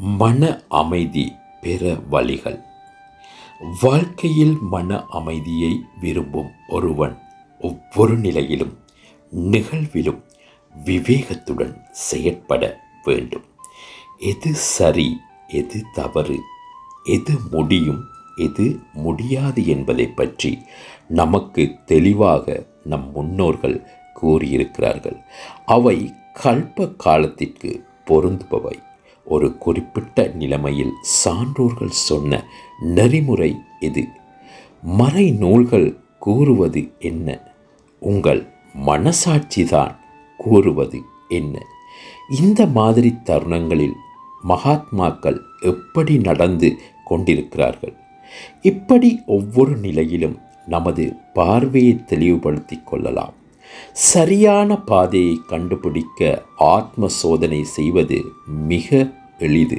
மன அமைதி பெற வழிகள். வாழ்க்கையில் மன அமைதியை விரும்பும் ஒருவன் ஒவ்வொரு நிலையிலும் நிகழ்விலும் விவேகத்துடன் செயற்பட வேண்டும். எது சரி எது தவறு எது முடியும் எது முடியாது என்பதை பற்றி நமக்கு தெளிவாக நம் முன்னோர்கள் கூறியிருக்கிறார்கள். அவை கல்ப காலத்திற்கு பொருந்துபவை. ஒரு குறிப்பிட்ட நிலைமையில் சான்றோர்கள் சொன்ன நெறிமுறை எது மறை நூல்கள் கூறுவது என்ன? உங்கள் மனசாட்சிதான் கூறுவது என்ன? இந்த மாதிரி தருணங்களில் மகாத்மாக்கள் எப்படி நடந்து கொண்டிருக்கிறார்கள்? இப்படி ஒவ்வொரு நிலையிலும் நமது பார்வையை தெளிவுபடுத்திக் கொள்ளலாம். சரியான பாதையை கண்டுபிடிக்க ஆத்ம சோதனை செய்வது மிக எளிது.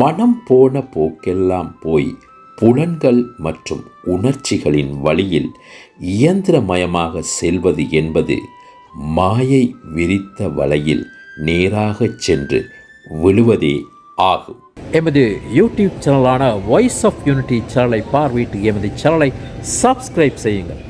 மனம் போன போக்கெல்லாம் போய் புலன்கள் மற்றும் உணர்ச்சிகளின் வழியில் இயந்திரமயமாக செல்வது என்பது மாயை விரித்த வலையில் நேராகச் சென்று விழுவதே ஆகும். எமது யூடியூப் சேனலான வாய்ஸ் ஆஃப் யூனிட்டி சேனலை பார்வையிட்டு எமது சேனலை சப்ஸ்கிரைப் செய்யுங்கள்.